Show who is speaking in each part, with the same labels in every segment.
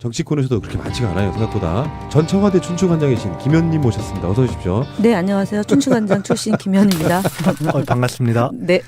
Speaker 1: 정치권에서도 그렇게 많지가 않아요 생각보다 전 청와대 춘추관장이신 김현님 모셨습니다 어서 오십시오
Speaker 2: 네, 안녕하세요. 춘추관장 출신 김현입니다.
Speaker 3: 어, 반갑습니다.
Speaker 2: 네.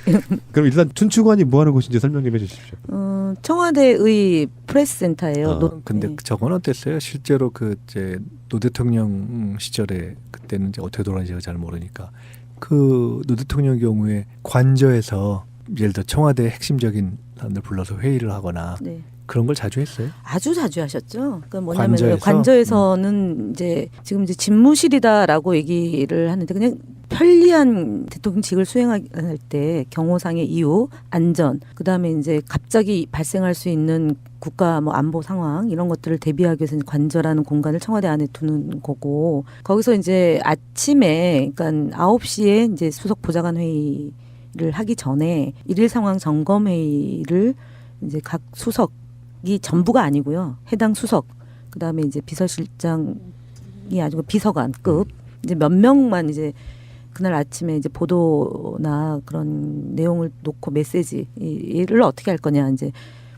Speaker 1: 그럼 일단 춘추관이 뭐 하는 곳인지 설명 좀 해주십시오
Speaker 2: 어, 청와대의 프레스센터예요.
Speaker 1: 아,
Speaker 2: 노-
Speaker 3: 근데
Speaker 2: 네.
Speaker 3: 저건 어땠어요? 실제로 그 이제 노 대통령 시절에 그때는 이제 어떻게 돌아가는지가 잘 모르니까 그 노 대통령 경우에 관저에서 예를 들어 청와대 핵심적인 사람들 불러서 회의를 하거나
Speaker 2: 네.
Speaker 3: 그런 걸 자주 했어요.
Speaker 2: 아주 자주 하셨죠. 그러니까 뭐냐면
Speaker 3: 관저에서? 음.
Speaker 2: 관저에서는 이제 지금 이제 집무실이다라고 얘기를 하는데 그냥 편리한 대통령직을 수행할 때 경호상의 이유, 안전, 그 다음에 이제 갑자기 발생할 수 있는 국가 뭐 안보 상황 이런 것들을 대비하기 위해서 관저라는 공간을 청와대 안에 두는 거고 거기서 이제 아침에 그러니까 9시에 이제 수석 보좌관 회의를 하기 전에 일일 상황 점검 회의를 이제 각 수석 이 전부가 아니고요. 해당 수석 그 다음에 이제 비서실장이 아니고 비서관급 이제 몇 명만 이제 그날 아침에 이제 보도나 그런 내용을 놓고 메시지를 어떻게 할 거냐 이제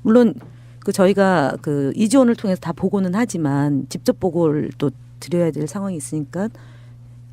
Speaker 2: 물론 그 저희가 그 이지원을 통해서 다 보고는 하지만 직접 보고를 또 드려야 될 상황이 있으니까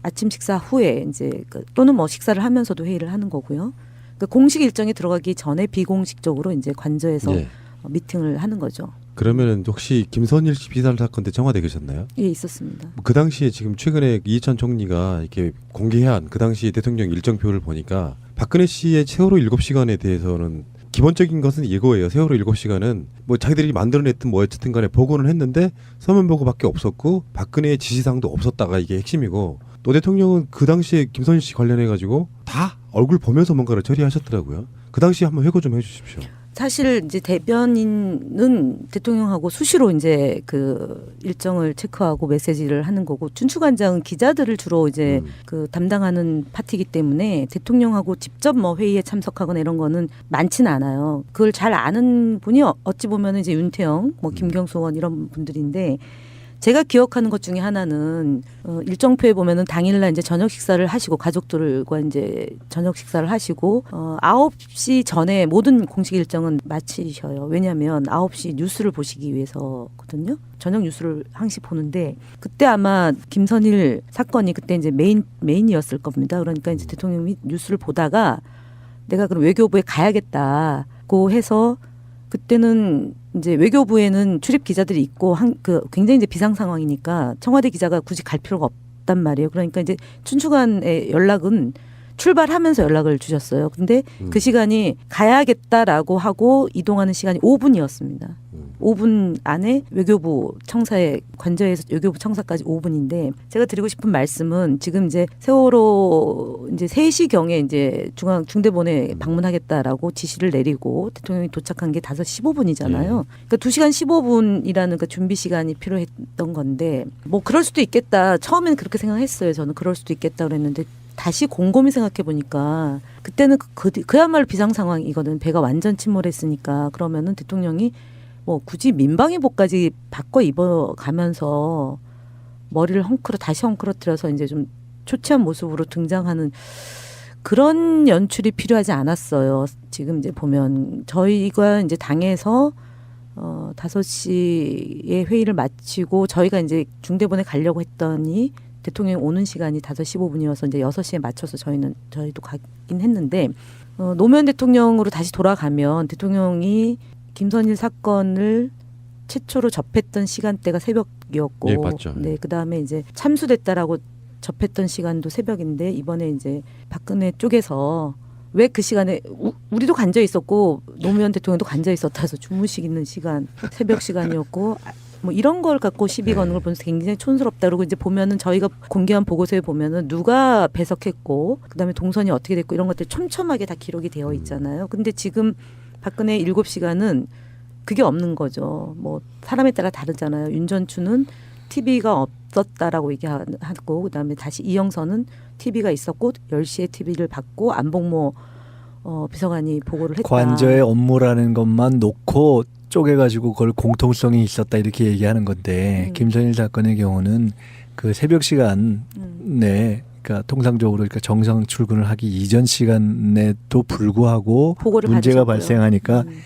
Speaker 2: 아침 식사 후에 이제 그 또는 뭐 식사를 하면서도 회의를 하는 거고요. 그 공식 일정에 들어가기 전에 비공식적으로 이제 관저에서
Speaker 1: 예.
Speaker 2: 어, 미팅을 하는 거죠.
Speaker 1: 그러면은 혹시 김선일 씨 비살 사건 때 청와대 계셨나요?
Speaker 2: 예, 있었습니다.
Speaker 1: 뭐그 당시에 지금 최근에 이해찬 총리가 이렇게 공개한 그 당시 대통령 일정표를 보니까 박근혜 씨의 세월호 일곱 시간에 대해서는 기본적인 것은 이거예요. 세월호 일곱 시간은 뭐 자기들이 만들어냈든 뭐 어쨌든 간에 보고는 했는데 서면 보고밖에 없었고 박근혜의 지시사항도 없었다가 이게 핵심이고 또 대통령은 그 당시에 김선일 씨 관련해 가지고 다 얼굴 보면서 뭔가를 처리하셨더라고요. 그 당시에 한번 회고 좀 해주십시오.
Speaker 2: 사실 이제 대변인은 대통령하고 수시로 이제 그 일정을 체크하고 메시지를 하는 거고 춘추관장은 기자들을 주로 이제
Speaker 1: 음.
Speaker 2: 그 담당하는 파티이기 때문에 대통령하고 직접 뭐 회의에 참석하거나 이런 거는 많지는 않아요. 그걸 잘 아는 분이 어- 어찌 보면 이제 윤태영, 뭐 김경수 의원 이런 분들인데 제가 기억하는 것 중에 하나는 어, 일정표에 보면은 당일날 이제 저녁 식사를 하시고 가족들과 이제 저녁 식사를 하시고 어 9시 전에 모든 공식 일정은 마치셔요. 왜냐하면 9시 뉴스를 보시기 위해서거든요. 저녁 뉴스를 항시 보는데 그때 아마 김선일 사건이 그때 이제 메인 메인이었을 겁니다. 그러니까 이제 대통령이 뉴스를 보다가 내가 그럼 외교부에 가야겠다고 해서 그때는 이제 외교부에는 출입 기자들이 있고 한, 그 굉장히 이제 비상 상황이니까 청와대 기자가 굳이 갈 필요가 없단 말이에요. 그러니까 이제 춘추관의 연락은 출발하면서 연락을 주셨어요. 근데
Speaker 1: 음.
Speaker 2: 그 시간이 가야겠다라고 하고 이동하는 시간이 5분이었습니다.
Speaker 1: 음.
Speaker 2: 5분 안에 외교부 청사에 관저에서 외교부 청사까지 5분인데 제가 드리고 싶은 말씀은 지금 이제 세월호 이제 3시 경에 이제 중앙 중대본에 방문하겠다라고 지시를 내리고 대통령이 도착한 게 5시 15분이잖아요. 그러니까 2시간 15분이라는 그 준비 시간이 필요했던 건데 뭐 그럴 수도 있겠다. 처음에는 그렇게 생각했어요. 저는 그럴 수도 있겠다 그랬는데 다시 곰곰이 생각해 보니까 그때는 그, 그, 그야말로 비상 상황이거든. 배가 완전 침몰했으니까 그러면은 대통령이 뭐 굳이 민방위복까지 바꿔 입어가면서 머리를 헝클어 다시 헝클어뜨려서 이제 좀 초췌한 모습으로 등장하는 그런 연출이 필요하지 않았어요. 지금 이제 보면 저희가 이제 당에서 어 다섯 시에 회의를 마치고 저희가 이제 중대본에 가려고 했더니 대통령이 오는 시간이 다섯 시 15분이어서 이제 여섯 시에 맞춰서 저희는 저희도 가긴 했는데 어 노무현 대통령으로 다시 돌아가면 대통령이 김선일 사건을 최초로 접했던 시간대가 새벽이었고
Speaker 1: 예, 맞죠.
Speaker 2: 네, 그 다음에 이제 참수됐다라고 접했던 시간도 새벽인데 이번에 이제 박근혜 쪽에서 왜 그 시간에 우, 우리도 간져 있었고 노무현 대통령도 간져 있었다 해서 주무시는 시간 새벽 시간이었고 아, 뭐 이런 걸 갖고 시비 거는
Speaker 1: 네.
Speaker 2: 걸 보면서 굉장히 촌스럽다 그러고 이제 보면은 저희가 공개한 보고서에 보면은 누가 배석했고 그다음에 동선이 어떻게 됐고 이런 것들이 촘촘하게 다 기록이 되어 있잖아요. 근데 지금 박근혜 일곱 시간은 그게 없는 거죠. 뭐 사람에 따라 다르잖아요. 윤전추는 TV가 없었다라고 얘기하고 그다음에 다시 이영선은 TV가 있었고 10시에 TV를 받고 안봉모 어, 비서관이 보고를 했다.
Speaker 3: 관저의 업무라는 것만 놓고 쪼개가지고 그걸 공통성이 있었다 이렇게 얘기하는 건데
Speaker 2: 음.
Speaker 3: 김선일 사건의 경우는 그 새벽 시간에
Speaker 2: 음.
Speaker 3: 그러니까 통상적으로 그러니까 정상 출근을 하기 이전 시간에도 불구하고 문제가
Speaker 2: 받으셨고요.
Speaker 3: 발생하니까
Speaker 2: 음.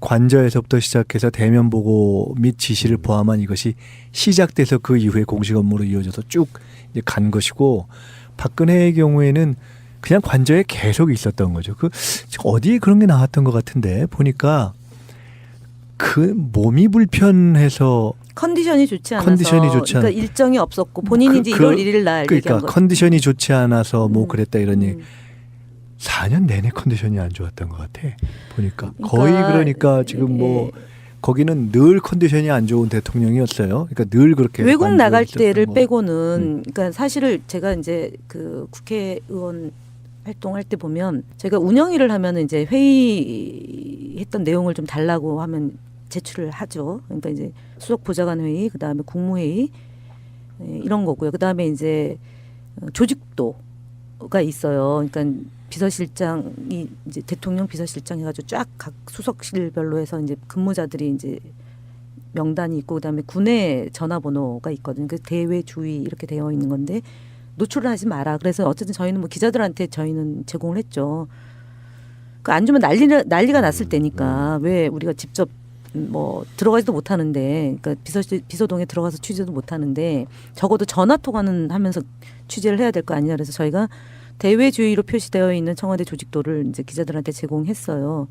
Speaker 3: 관저에서부터 시작해서 대면 보고 및 지시를 포함한 이것이 시작돼서 그 이후에 공식 업무로 이어져서 쭉 이제 간 것이고 박근혜의 경우에는 그냥 관저에 계속 있었던 거죠. 그 어디에 그런 게 나왔던 것 같은데 보니까 그 몸이 불편해서
Speaker 2: 컨디션이 좋지 않아서
Speaker 3: 컨디션이 좋지 않-
Speaker 2: 그러니까 일정이 없었고 본인이
Speaker 3: 그-
Speaker 2: 이제
Speaker 3: 그-
Speaker 2: 1월 1일 날
Speaker 3: 그러니까
Speaker 2: 얘기한 거.
Speaker 3: 컨디션이 좋지 않아서 뭐
Speaker 2: 음.
Speaker 3: 그랬다 이런 얘기.
Speaker 2: 음.
Speaker 3: 4년 내내 컨디션이 안 좋았던 것 같아. 보니까
Speaker 2: 그러니까,
Speaker 3: 거의 그러니까 지금 뭐
Speaker 2: 예.
Speaker 3: 거기는 늘 컨디션이 안 좋은 대통령이었어요. 그러니까 늘 그렇게
Speaker 2: 외국 나갈 때를
Speaker 3: 거.
Speaker 2: 빼고는
Speaker 3: 음.
Speaker 2: 그러니까 사실을 제가 이제 그 국회의원 활동할 때 보면 제가 운영 일을 하면은 이제 회의했던 내용을 좀 달라고 하면 제출을 하죠. 그러니까 이제 수석 보좌관 회의, 그 다음에 국무회의 예, 이런 거고요. 그 다음에 이제 어, 조직도가 있어요. 그러니까 비서실장이 이제 대통령 비서실장 해가지고 쫙 각 수석실별로 해서 이제 근무자들이 이제 명단이 있고 그다음에 군의 전화번호가 있거든요. 그 대외 주의 이렇게 되어 있는 건데 노출을 하지 마라. 그래서 어쨌든 저희는 뭐 기자들한테 저희는 제공을 했죠. 그 안 주면 난리 난리가 났을 때니까 왜 우리가 직접 뭐 들어가지도 못하는데 그러니까 비서 비서동에 들어가서 취재도 못하는데 적어도 전화 통화는 하면서 취재를 해야 될 거 아니냐. 그래서 저희가 대외주의로 표시되어 있는 청와대 조직도를 이제 기자들한테 제공했어요.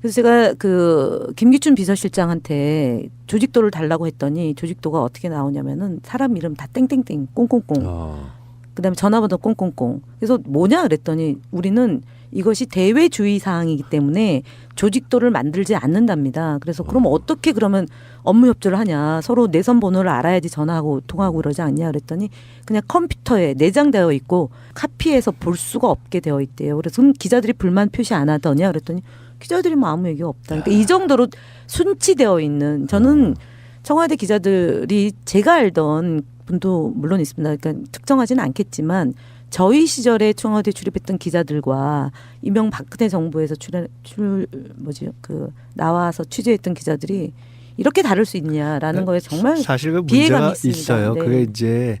Speaker 2: 그래서 제가 그 김기춘 비서실장한테 조직도를 달라고 했더니 조직도가 어떻게 나오냐면은 사람 이름 다 땡땡땡 꽁꽁꽁.
Speaker 1: 아,
Speaker 2: 그다음에 전화번호 꽁꽁꽁. 그래서 뭐냐 그랬더니 우리는 이것이 대외주의 사항이기 때문에 조직도를 만들지 않는답니다. 그래서 그럼 어떻게 그러면 업무 협조를 하냐 서로 내선 번호를 알아야지 전화하고 통화하고 그러지 않냐 그랬더니 그냥 컴퓨터에 내장되어 있고 카피해서 볼 수가 없게 되어 있대요. 그래서 기자들이 불만 표시 안 하더냐 그랬더니 기자들이 뭐 아무 얘기가 없다. 그러니까 이 정도로 순치되어 있는 저는 청와대 기자들이 제가 알던 분도 물론 있습니다. 그러니까 특정하지는 않겠지만 저희 시절에 청와대 출입했던 기자들과 이명 박근혜 정부에서 출연 출 뭐지 그 나와서 취재했던 기자들이 이렇게 다를 수 있냐라는
Speaker 3: 네.
Speaker 2: 거에 정말
Speaker 3: 사실 그 문제가
Speaker 2: 있습니다.
Speaker 3: 있어요.
Speaker 2: 네.
Speaker 3: 그게 이제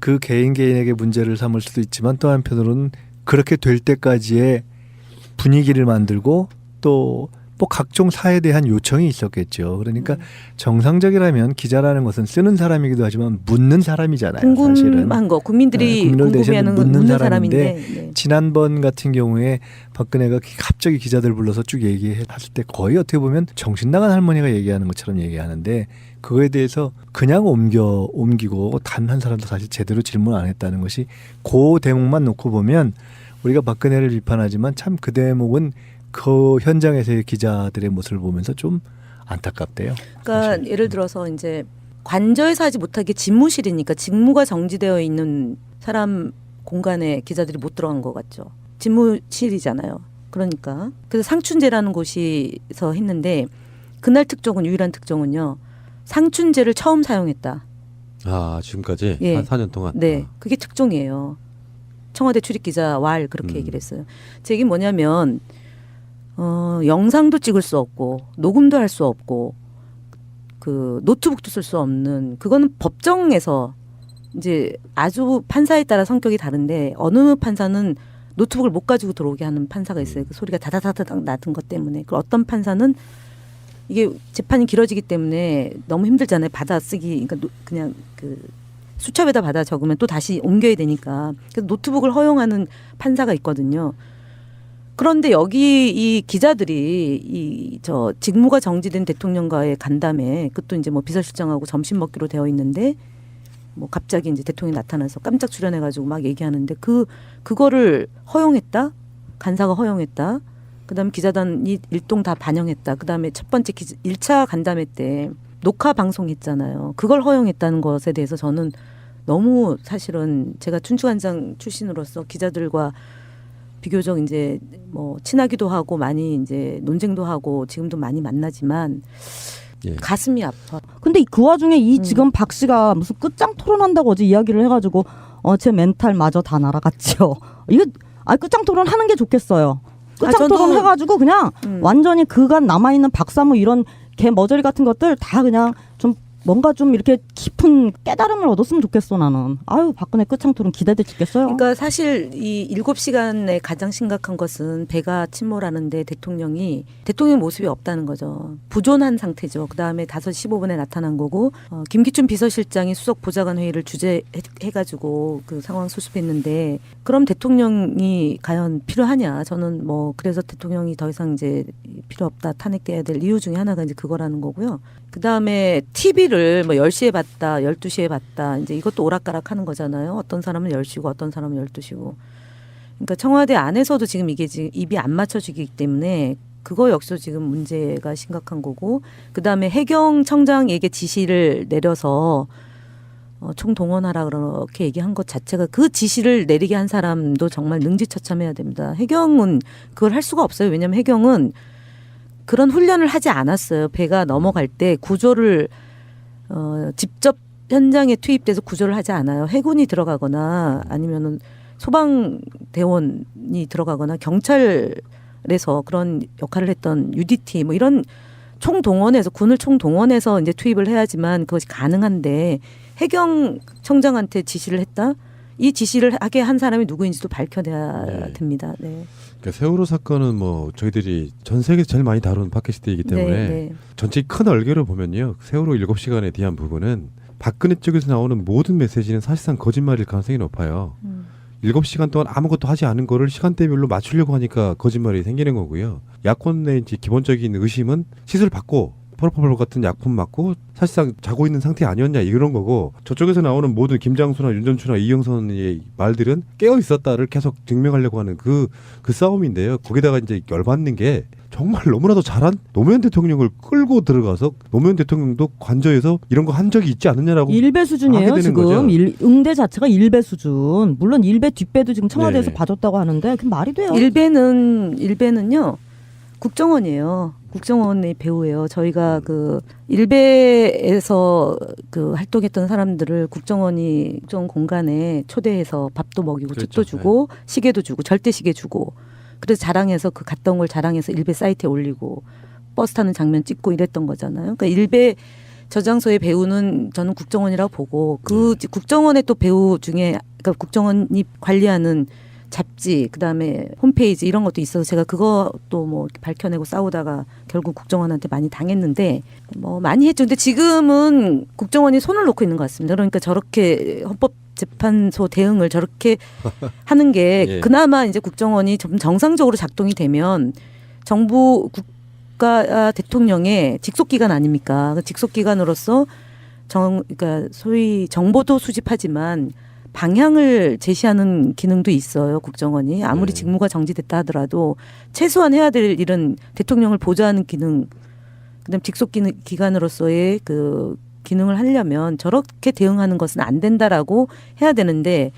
Speaker 3: 그 개인 개인에게 문제를 삼을 수도 있지만 또 한편으로는 그렇게 될 때까지의 분위기를 만들고 또 뭐 각종 사에 대한 요청이 있었겠죠. 그러니까
Speaker 2: 음.
Speaker 3: 정상적이라면 기자라는 것은 쓰는 사람이기도 하지만 묻는 사람이잖아요. 사실은.
Speaker 2: 궁금한 거 국민들이
Speaker 3: 네,
Speaker 2: 궁금해하는 건
Speaker 3: 묻는
Speaker 2: 묻는
Speaker 3: 사람인데
Speaker 2: 사람인데 네.
Speaker 3: 지난번 같은 경우에 박근혜가 갑자기 기자들 불러서 쭉 얘기했을 때 거의 어떻게 보면 정신 나간 할머니가 얘기하는 것처럼 얘기하는데 그거에 대해서 그냥 옮겨 옮기고 단 한 사람도 사실 제대로 질문 안 했다는 것이 그 대목만 놓고 보면 우리가 박근혜를 비판하지만 참 그 대목은 그 현장에서의 기자들의 모습을 보면서 좀 안타깝대요.
Speaker 2: 그러니까
Speaker 3: 사실.
Speaker 2: 예를 들어서 이제 관저에서 하지 못하게 집무실이니까 직무가 정지되어 있는 사람 공간에 기자들이 못 들어간 것 같죠. 집무실이잖아요. 그러니까 그래서 상춘제라는 곳에서 했는데 그날 특종은 유일한 특종은요. 상춘제를 처음 사용했다.
Speaker 1: 아 지금까지
Speaker 2: 예.
Speaker 1: 한 4년 동안.
Speaker 2: 네,
Speaker 1: 아.
Speaker 2: 그게 특종이에요. 청와대 출입 기자 왈 그렇게
Speaker 1: 음.
Speaker 2: 얘기를 했어요. 제 얘기 뭐냐면 어, 영상도 찍을 수 없고 녹음도 할 수 없고 그 노트북도 쓸 수 없는 그거는 법정에서 이제 아주 판사에 따라 성격이 다른데 어느 판사는 노트북을 못 가지고 들어오게 하는 판사가 있어요. 그 소리가 다다다다닥 나던 것 때문에. 그 어떤 판사는 이게 재판이 길어지기 때문에 너무 힘들잖아요. 받아 쓰기. 그러니까 노- 그냥 그 수첩에다 받아 적으면 또 다시 옮겨야 되니까. 그래서 노트북을 허용하는 판사가 있거든요. 그런데 여기 이 기자들이 이 저 직무가 정지된 대통령과의 간담회 그것도 이제 뭐 비서실장하고 점심 먹기로 되어 있는데 뭐 갑자기 이제 대통령이 나타나서 깜짝 출연해가지고 막 얘기하는데 그 그거를 허용했다? 간사가 허용했다? 그다음 에 기자단이 일동 다 반영했다. 그다음에 첫 번째 기자, 1차 간담회 때 녹화 방송했잖아요. 그걸 허용했다는 것에 대해서 저는 너무 사실은 제가 춘추관장 출신으로서 기자들과 비교적 이제 뭐 친하기도 하고 많이 이제 논쟁도 하고 지금도 많이 만나지만
Speaker 1: 예.
Speaker 2: 가슴이 아파.
Speaker 4: 근데 그 와중에 이
Speaker 2: 음.
Speaker 4: 지금 박 씨가 무슨 끝장 토론한다고 어제 이야기를 해가지고 어제 멘탈 마저 다 날아갔죠. 이거 아 끝장 토론 하는 게 좋겠어요. 끝장
Speaker 2: 아, 저도-
Speaker 4: 토론 해가지고 그냥
Speaker 2: 음.
Speaker 4: 완전히 그간 남아 있는 박사모 이런 개 머저리 같은 것들 다 그냥 좀 뭔가 좀 이렇게 깊은 깨달음을 얻었으면 좋겠어 나는. 아유 박근혜 끝장토론 기대돼 죽겠어요.
Speaker 2: 그러니까 사실 이 일곱 시간에 가장 심각한 것은 배가 침몰하는데 대통령이 대통령 모습이 없다는 거죠. 부존한 상태죠. 그 다음에 다섯 시 15분에 나타난 거고 어, 김기춘 비서실장이 수석 보좌관 회의를 주재해가지고 그 상황 수습했는데 그럼 대통령이 과연 필요하냐? 저는 뭐 그래서 대통령이 더 이상 이제 필요 없다 탄핵돼야 될 이유 중에 하나가 이제 그거라는 거고요. 그 다음에 TV를 뭐 10시에 봤다, 12시에 봤다. 이제 이것도 오락가락 하는 거잖아요. 어떤 사람은 10시고 어떤 사람은 12시고. 그러니까 청와대 안에서도 지금 이게 지금 입이 안 맞춰지기 때문에 그거 역시도 지금 문제가 심각한 거고. 그 다음에 해경 청장에게 지시를 내려서 어, 총동원하라 그렇게 얘기한 것 자체가 그 지시를 내리게 한 사람도 정말 능지처참해야 됩니다. 해경은 그걸 할 수가 없어요. 왜냐하면 해경은 그런 훈련을 하지 않았어요. 배가 넘어갈 때 구조를 어, 직접 현장에 투입돼서 구조를 하지 않아요. 해군이 들어가거나 아니면은 소방대원이 들어가거나 경찰에서 그런 역할을 했던 UDT 뭐 이런 총동원해서 군을 총동원해서 이제 투입을 해야지만 그것이 가능한데 해경 청장한테 지시를 했다. 이 지시를 하게 한 사람이 누구인지도 밝혀내야
Speaker 1: 네.
Speaker 2: 됩니다. 네.
Speaker 1: 그러니까 세월호 사건은 뭐 저희들이 전 세계에서 제일 많이 다룬 팟캐스트이기 때문에
Speaker 2: 네, 네.
Speaker 1: 전체 큰 얼개를 보면요. 세월호 7시간에 대한 부분은 박근혜 쪽에서 나오는 모든 메시지는 사실상 거짓말일 가능성이 높아요.
Speaker 2: 음.
Speaker 1: 7시간 동안 아무것도 하지 않은 거를 시간대별로 맞추려고 하니까 거짓말이 생기는 거고요. 약혼의 이제 기본적인 의심은 시술 받고 프로포폴 같은 약품 맞고 사실상 자고 있는 상태 아니었냐 이런 거고 저쪽에서 나오는 모든 김장수나 윤전추나 이영선의 말들은 깨어 있었다를 계속 증명하려고 하는 그그 싸움인데요. 거기다가 이제 열받는 게 정말 너무나도 잘한 노무현 대통령을 끌고 들어가서 노무현 대통령도 관저에서 이런 거 한 적이 있지 않느냐라고
Speaker 4: 일배 수준이에요
Speaker 1: 하게 되는
Speaker 4: 지금. 일, 응대 자체가 일배 수준. 물론 일배 뒷배도 지금 청와대에서
Speaker 1: 네.
Speaker 4: 봐줬다고 하는데 그 말이 돼요.
Speaker 2: 일배는 일배는요 국정원이에요. 국정원의 배우예요. 저희가 그 일배에서 그 활동했던 사람들을 국정원이 국정 공간에 초대해서 밥도 먹이고
Speaker 1: 그렇죠.
Speaker 2: 집도 주고 시계도 주고 절대 시계 주고 그래서 자랑해서 그온걸 자랑해서 일배 사이트에 올리고 버스 타는 장면 찍고 이랬던 거잖아요. 그러니까 일배 저장소의 배우는 저는 국정원이라고 보고 그 국정원의 또 배우 중에 그러니까 국정원이 관리하는 잡지 그다음에 홈페이지 이런 것도 있어서 제가 그것도 뭐 밝혀내고 싸우다가 결국 국정원한테 많이 당했는데 뭐 많이 했죠. 근데 지금은 국정원이 손을 놓고 있는 것 같습니다. 그러니까 저렇게 헌법 재판소 대응을 저렇게 하는 게
Speaker 1: 예.
Speaker 2: 그나마 이제 국정원이 좀 정상적으로 작동이 되면 정부 국가 대통령의 직속 기관 아닙니까? 그 직속 기관으로서 정 그러니까 소위 정보도 수집하지만 방향을 제시하는 기능도 있어요 국정원이 아무리
Speaker 1: 네.
Speaker 2: 직무가 정지됐다 하더라도 최소한 해야 될 일은 대통령을 보좌하는 기능 그다음 직속 기능, 기관으로서의 그 기능을 하려면 저렇게 대응하는 것은 안 된다라고 해야 되는데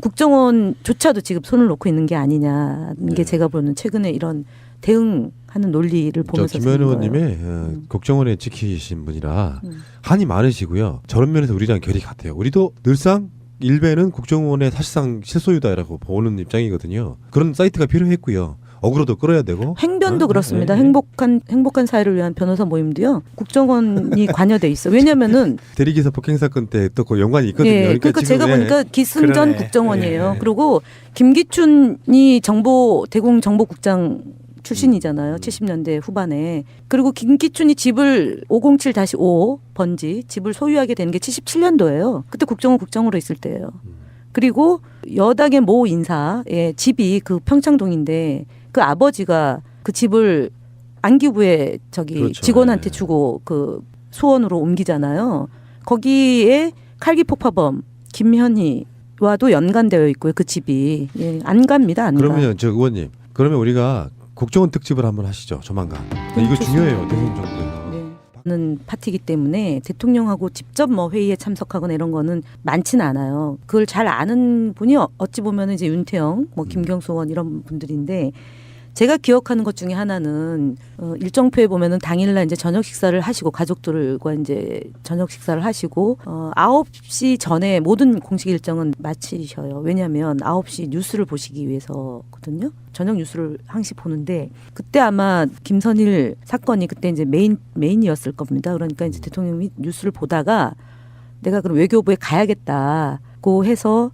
Speaker 2: 국정원조차도 지금 손을 놓고 있는 게 아니냐는 게
Speaker 1: 네.
Speaker 2: 제가 보는 최근에 이런 대응하는 논리를
Speaker 1: 저
Speaker 2: 보면서
Speaker 1: 김현. 의원님의 어,
Speaker 2: 음.
Speaker 1: 국정원에 지키신 분이라
Speaker 2: 음.
Speaker 1: 한이 많으시고요. 저런 면에서 우리랑 결이 같아요. 우리도 늘상 일베는 국정원의 사실상 실소유다라고 보는 입장이거든요. 그런 사이트가 필요했고요. 어그로도 끌어야 되고.
Speaker 2: 행변도
Speaker 1: 어?
Speaker 2: 그렇습니다.
Speaker 1: 네, 네.
Speaker 2: 행복한 행복한 사회를 위한 변호사 모임도요. 국정원이 관여돼 있어. 왜냐면은
Speaker 1: 대리기사 폭행 사건 때 또 그 연관이 있거든요.
Speaker 2: 예, 그러니까,
Speaker 1: 지금,
Speaker 2: 제가
Speaker 1: 예.
Speaker 2: 보니까 기승전
Speaker 3: 그러네.
Speaker 2: 국정원이에요.
Speaker 1: 예.
Speaker 2: 그리고 김기춘이 정보 대공 정보국장 출신이잖아요.
Speaker 1: 음.
Speaker 2: 70년대 후반에. 그리고 김기춘이 집을 507-5 번지 집을 소유하게 된게 77년도예요. 그때 국정원 국장으로 있을 때예요.
Speaker 1: 음.
Speaker 2: 그리고 여당의 모 인사의 집이 그 평창동인데 그 아버지가 그 집을 안기부에 저기
Speaker 1: 그렇죠.
Speaker 2: 직원한테
Speaker 1: 예.
Speaker 2: 주고 그 수원으로 옮기잖아요. 거기에 칼기 폭파범 김현희와도 연관되어 있고요. 그 집이 예, 안 갑니다. 안 가.
Speaker 1: 그러면 저 의원님, 그러면 우리가 국정원 특집을 한번 하시죠. 조만간. 이거
Speaker 2: 좋습니다.
Speaker 1: 중요해요. 대선 정부에서.
Speaker 2: 네. 는 파티기 때문에 대통령하고 직접 뭐 회의에 참석하거나 이런 거는 많지는 않아요. 그걸 잘 아는 분이 어- 어찌 보면 이제 윤태영, 뭐 김경수 의원 이런 분들인데 제가 기억하는 것 중에 하나는 어, 일정표에 보면은 당일날 이제 저녁 식사를 하시고 가족들과 이제 저녁 식사를 하시고 어, 9시 전에 모든 공식 일정은 마치셔요. 왜냐하면 9시 뉴스를 보시기 위해서거든요. 저녁 뉴스를 항시 보는데 그때 아마 김선일 사건이 그때 이제 메인 메인이었을 겁니다. 그러니까 이제 대통령이 뉴스를 보다가 내가 그럼 외교부에 가야겠다고 해서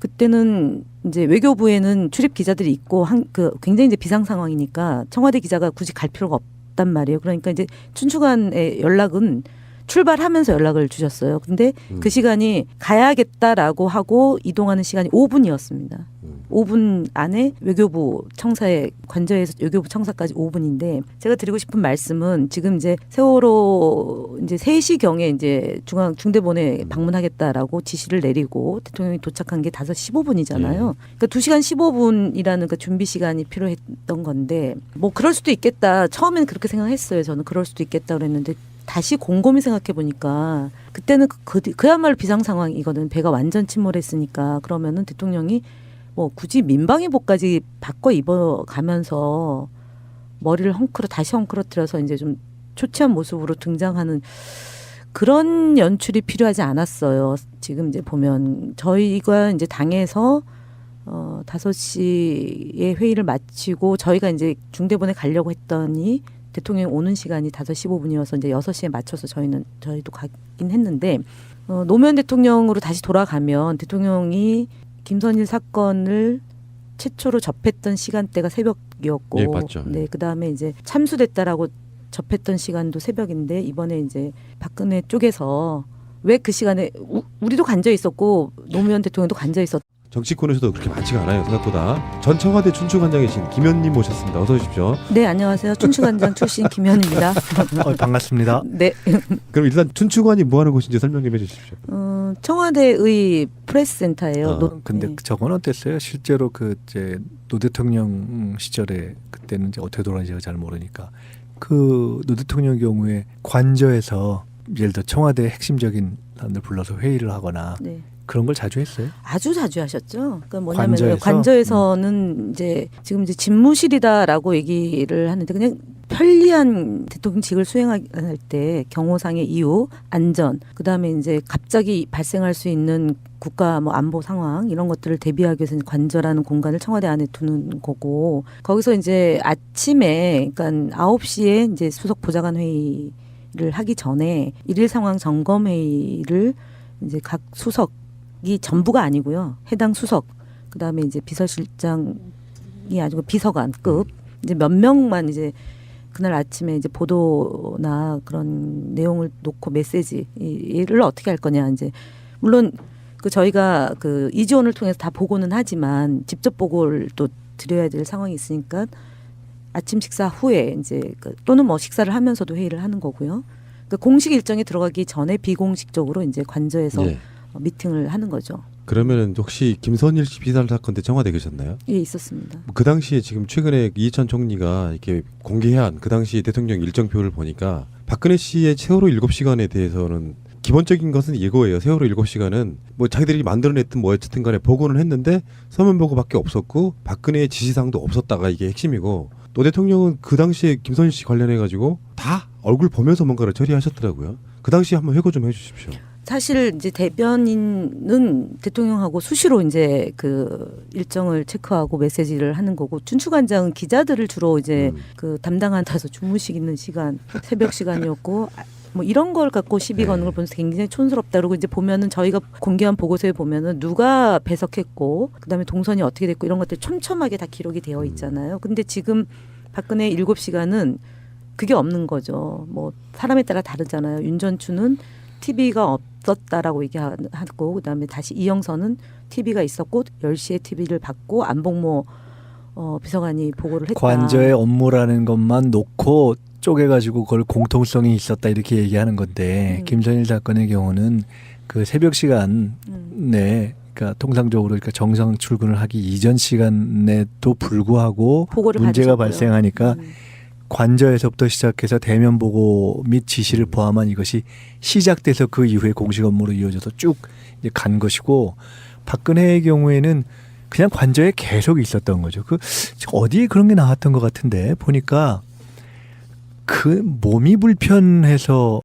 Speaker 2: 그때는 이제 외교부에는 출입 기자들이 있고 한, 그 굉장히 이제 비상 상황이니까 청와대 기자가 굳이 갈 필요가 없단 말이에요. 그러니까 이제 춘추관의 연락은 출발하면서 연락을 주셨어요. 근데
Speaker 1: 음.
Speaker 2: 그 시간이 가야겠다라고 하고 이동하는 시간이 5분이었습니다.
Speaker 1: 음.
Speaker 2: 5분 안에 외교부 청사에 관저에서 외교부 청사까지 5분인데 제가 드리고 싶은 말씀은 지금 이제 세월호 이제 3시 경에 이제 중앙 중대본에 방문하겠다라고 지시를 내리고 대통령이 도착한 게 5시 15분이잖아요. 그러니까 2시간 15분이라는 그 준비 시간이 필요했던 건데 뭐 그럴 수도 있겠다. 처음에는 그렇게 생각했어요. 저는 그럴 수도 있겠다 그랬는데 다시 곰곰이 생각해 보니까 그때는 그, 그, 그야말로 비상 상황이거든. 배가 완전 침몰했으니까 그러면은 대통령이 뭐 굳이 민방위복까지 바꿔 입어 가면서 머리를 헝클어 다시 헝클어뜨려서 이제 좀 초췌한 모습으로 등장하는 그런 연출이 필요하지 않았어요. 지금 이제 보면 저희가 이제 당에서 어 다섯 시에 회의를 마치고 저희가 이제 중대본에 가려고 했더니 대통령이 오는 시간이 다섯 시 15분이어서 이제 여섯 시에 맞춰서 저희는 저희도 가긴 했는데 어 노무현 대통령으로 다시 돌아가면 대통령이 김선일 사건을 최초로 접했던 시간대가 새벽이었고
Speaker 1: 예, 맞죠.
Speaker 2: 네, 그다음에 이제 참수됐다라고 접했던 시간도 새벽인데 이번에 이제 박근혜 쪽에서 왜 그 시간에 우, 우리도 간져 있었고 노무현 대통령도 간져 있었
Speaker 1: 정치권에서도 그렇게 많지가 않아요 생각보다. 전 청와대 춘추관장이신 김현님 모셨습니다. 어서 오십시오.
Speaker 2: 네 안녕하세요 춘추관장 출신 김현입니다
Speaker 3: 어, 반갑습니다.
Speaker 2: 네
Speaker 1: 그럼 일단 춘추관이 뭐 하는 곳인지 설명 좀 해주십시오.
Speaker 2: 어, 청와대의 프레스센터예요
Speaker 1: 아,
Speaker 2: 노-
Speaker 3: 근데
Speaker 2: 네.
Speaker 3: 저건 어땠어요? 실제로 그 이제 노 대통령 시절에 그때는 이제 어떻게 돌아가는지 잘 모르니까 그 노 대통령 경우에 관저에서 예를 들어 청와대 핵심적인 사람들 불러서 회의를 하거나
Speaker 2: 네.
Speaker 3: 그런 걸 자주 했어요.
Speaker 2: 아주 자주 하셨죠. 그러니까 뭐냐면
Speaker 3: 관저에서?
Speaker 2: 관저에서는 이제 지금 이제 집무실이다라고 얘기를 하는데 그냥 편리한 대통령직을 수행할 때 경호상의 이유, 안전, 그 다음에 이제 갑자기 발생할 수 있는 국가 뭐 안보 상황 이런 것들을 대비하기 위해서 관저라는 공간을 청와대 안에 두는 거고 거기서 이제 아침에 그러니까 아홉 시에 이제 수석 보좌관 회의를 하기 전에 일일 상황 점검 회의를 이제 각 수석 이 전부가 아니고요. 해당 수석 그다음에 이제 비서실장이 아니고 비서관급 이제 몇 명만 이제 그날 아침에 이제 보도나 그런 내용을 놓고 메시지를 어떻게 할 거냐 이제 물론 그 저희가 그 이지원을 통해서 다 보고는 하지만 직접 보고를 또 드려야 될 상황이 있으니까 아침 식사 후에 이제 그 또는 뭐 식사를 하면서도 회의를 하는 거고요. 그 공식 일정에 들어가기 전에 비공식적으로 이제 관저에서
Speaker 1: 예.
Speaker 2: 어, 미팅을 하는 거죠.
Speaker 1: 그러면은 혹시 김선일 씨 비살 사건 때 청와대 계셨나요?
Speaker 2: 예, 있었습니다.
Speaker 1: 그 당시에 지금 최근에 이해찬 총리가 이렇게 공개한 그 당시 대통령 일정표를 보니까 박근혜 씨의 세월호 7시간에 대해서는 기본적인 것은 이거예요. 세월호 7시간은 뭐 자기들이 만들어냈든 뭐 어쨌든 간에 보고는 했는데 서면 보고밖에 없었고 박근혜의 지시사항도 없었다가 이게 핵심이고 노 대통령은 그 당시에 김선일 씨 관련해 가지고 다 얼굴 보면서 뭔가를 처리하셨더라고요. 그 당시에 한번 회고 좀 해주십시오.
Speaker 2: 사실 이제 대변인은 대통령하고 수시로 이제 그 일정을 체크하고 메시지를 하는 거고 춘추관장은 기자들을 주로 이제
Speaker 1: 음.
Speaker 2: 그 담당한다서 주무시는 시간 새벽 시간이었고 아, 뭐 이런 걸 갖고 시비 거는
Speaker 1: 네.
Speaker 2: 걸 보면서 굉장히 촌스럽다 그러고 이제 보면은 저희가 공개한 보고서에 보면은 누가 배석했고 그다음에 동선이 어떻게 됐고 이런 것들 촘촘하게 다 기록이 되어 있잖아요. 근데 지금 박근혜 일곱 시간은 그게 없는 거죠. 뭐 사람에 따라 다르잖아요. 윤전추는 TV가 없 었다라고 얘기하고 그다음에 다시 이영선은 TV가 있었고 10시에 TV를 받고 안봉모 어, 비서관이 보고를 했다.
Speaker 3: 관저의 업무라는 것만 놓고 쪼개가지고 그걸 공통성이 있었다 이렇게 얘기하는 건데
Speaker 2: 음.
Speaker 3: 김선일 사건의 경우는 그 새벽 시간
Speaker 2: 음.
Speaker 3: 내 그러니까 통상적으로 그러니까 정상 출근을 하기 이전 시간에도 불구하고 문제가. 발생하니까
Speaker 2: 음.
Speaker 3: 관저에서부터 시작해서 대면 보고 및 지시를 포함한 이것이 시작돼서 그 이후에 공식 업무로 이어져서 쭉 간 것이고 박근혜의 경우에는 그냥 관저에 계속 있었던 거죠. 그 어디에 그런 게 나왔던 것 같은데 보니까 그 몸이 불편해서